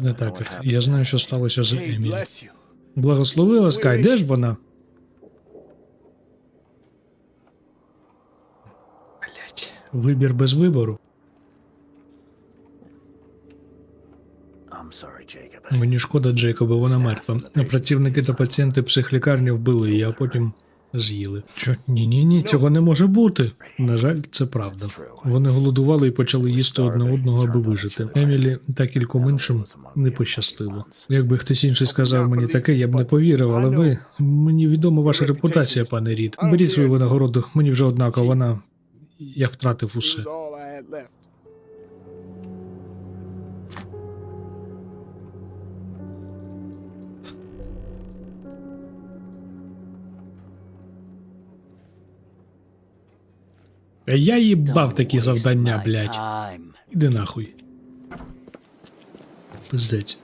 Пане Такер, я знаю, що сталося з Емілі. Благослови вас, Кай, де ж вона? Вибір без вибору. Мені шкода Джейкоба, вона мертва. Працівники та пацієнти психлікарні вбили її, а потім з'їли. Що? Ні, ні, ні, цього не може бути. На жаль, це правда. Вони голодували і почали їсти одне одного, аби вижити. Емілі та кільком іншим не пощастило. Якби хтось інший сказав мені таке, я б не повірив, але ви мені відома ваша репутація, пане Рід. Беріть свою винагороду, мені вже однаково, вона. Я втратив усе. Я їбав такі завдання, блядь. Іди нахуй. Пиздець.